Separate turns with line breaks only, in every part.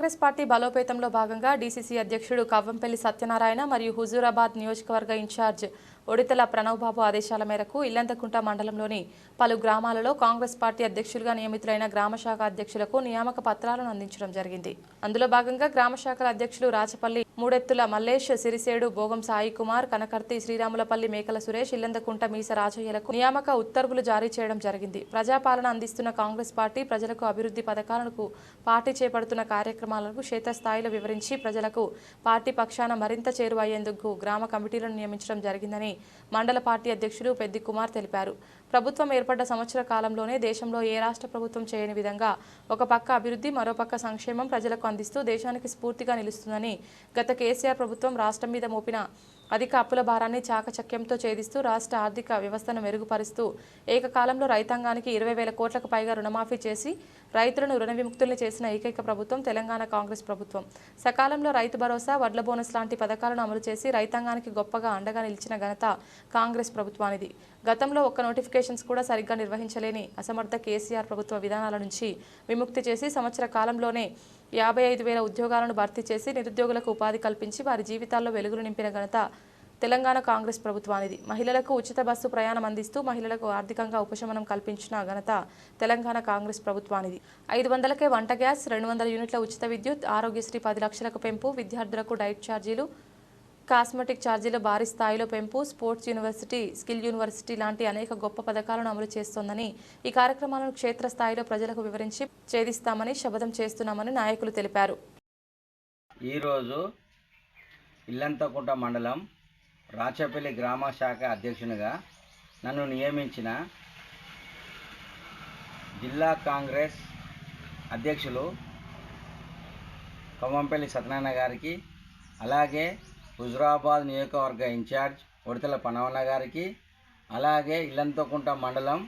Congress party బలోపేతంలో భాగంగా DCC అధ్యక్షుడు కవ్వంపల్లి సత్యనారాయణ మరియు హుజూరాబాద్ నియోజకవర్గ ఇన్ఛార్జ్ ఒడితల ప్రణవ్ బాబు ఆదేశాల మేరకు ఇల్లంతకుంట మండలంలోని పలు గ్రామాలలో కాంగ్రెస్ పార్టీ అధ్యక్షులుగా నియమితులైన గ్రామ శాఖ అధ్యక్షులకు నియామక పత్రాలను అందించడం జరిగింది. అందులో భాగంగా గ్రామ శాఖల అధ్యక్షులు రాచపల్లి మూడెత్తుల మల్లేష్ సిరిసేడు భోగం సాయి కుమార్ కనకర్తి శ్రీరాములపల్లి మేకల సురేష్ ఇల్లందకుంట మీస రాజయ్యలకు నియామక ఉత్తర్వులు జారీ చేయడం జరిగింది. ప్రజాపాలన అందిస్తున్న కాంగ్రెస్ పార్టీ ప్రజలకు అభివృద్ధి పథకాలకు పార్టీ చేపడుతున్న కార్యక్రమాలకు క్షేత్రస్థాయిలో వివరించి ప్రజలకు పార్టీ పక్షాన మరింత చేరువయ్యేందుకు గ్రామ కమిటీలను నియమించడం జరిగిందని మండల పార్టీ అధ్యక్షులు పెద్ది కుమార్ తెలిపారు. ప్రభుత్వం ఏర్పడ్డ సంవత్సర కాలంలోనే దేశంలో ఏ రాష్ట్ర ప్రభుత్వం చేయని విధంగా ఒక పక్క అభివృద్ధి మరోపక్క సంక్షేమం ప్రజలకు అందిస్తూ దేశానికి స్ఫూర్తిగా నిలుస్తుందని గత కేసీఆర్ ప్రభుత్వం రాష్ట్రం మీద మోపిన అధిక అప్పుల భారాన్ని చాకచక్యంతో ఛేదిస్తూ రాష్ట్ర ఆర్థిక వ్యవస్థను మెరుగుపరుస్తూ ఏకకాలంలో రైతాంగానికి ఇరవై వేల కోట్లకు పైగా రుణమాఫీ చేసి రైతులను రుణ విముక్తుల్ని చేసిన ఏకైక ప్రభుత్వం తెలంగాణ కాంగ్రెస్ ప్రభుత్వం. సకాలంలో రైతు భరోసా వడ్ల బోనస్ లాంటి పథకాలను అమలు చేసి రైతాంగానికి గొప్పగా అండగా నిలిచిన ఘనత కాంగ్రెస్ ప్రభుత్వానిది. గతంలో ఒక్క నోటిఫికేషన్స్ కూడా సరిగ్గా నిర్వహించలేని అసమర్థ కేసీఆర్ ప్రభుత్వ విధానాల నుంచి విముక్తి చేసి సంవత్సర కాలంలోనే యాభై ఐదు వేల ఉద్యోగాలను భర్తీ చేసి నిరుద్యోగులకు ఉపాధి కల్పించి వారి జీవితాల్లో వెలుగులు నింపిన ఘనత తెలంగాణ కాంగ్రెస్ ప్రభుత్వానిది. మహిళలకు ఉచిత బస్సు ప్రయాణం అందిస్తూ మహిళలకు ఆర్థికంగా ఉపశమనం కల్పించిన ఘనత తెలంగాణ కాంగ్రెస్ ప్రభుత్వానిది. ఐదు వందలకే వంట గ్యాస్ రెండు వందల యూనిట్ల ఉచిత విద్యుత్ ఆరోగ్యశ్రీ పది లక్షలకు పెంపు విద్యార్థులకు డైట్ ఛార్జీలు కాస్మెటిక్ ఛార్జీల భారీ స్థాయిలో పెంపు స్పోర్ట్స్ యూనివర్సిటీ స్కిల్ యూనివర్సిటీ లాంటి అనేక గొప్ప పథకాలను అమలు చేస్తోందని ఈ కార్యక్రమాలను క్షేత్రస్థాయిలో ప్రజలకు వివరించి ఛేదిస్తామని శపథం చేస్తున్నామని నాయకులు తెలిపారు.
ఈరోజు ఇల్లంతకుంట మండలం రాచపల్లి గ్రామ శాఖ అధ్యక్షునిగా నన్ను నియమించిన జిల్లా కాంగ్రెస్ అధ్యక్షులు కొమ్మంపల్లి సత్యనారాయణ గారికి అలాగే హుజురాబాద్ నియోజకవర్గ ఇన్ఛార్జ్ ఉడతల పనవన్న గారికి అలాగే ఇల్లంతకుంట మండలం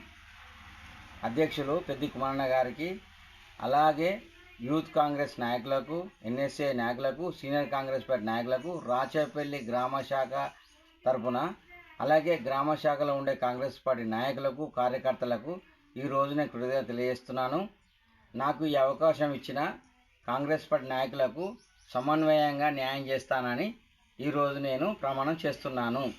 అధ్యక్షులు పెద్ది కుమారన్న గారికి అలాగే యూత్ కాంగ్రెస్ నాయకులకు ఎన్ఎస్ఏ నాయకులకు సీనియర్ కాంగ్రెస్ పార్టీ నాయకులకు రాచేపల్లి గ్రామ శాఖ తరపున అలాగే గ్రామ శాఖలో ఉండే కాంగ్రెస్ పార్టీ నాయకులకు కార్యకర్తలకు ఈ రోజు నేను కృతజ్ఞత తెలియజేస్తున్నాను. నాకు ఈ అవకాశం ఇచ్చిన కాంగ్రెస్ పార్టీ నాయకులకు సమన్వయంగా న్యాయం చేస్తానని ఈరోజు నేను ప్రమాణం చేస్తున్నాను.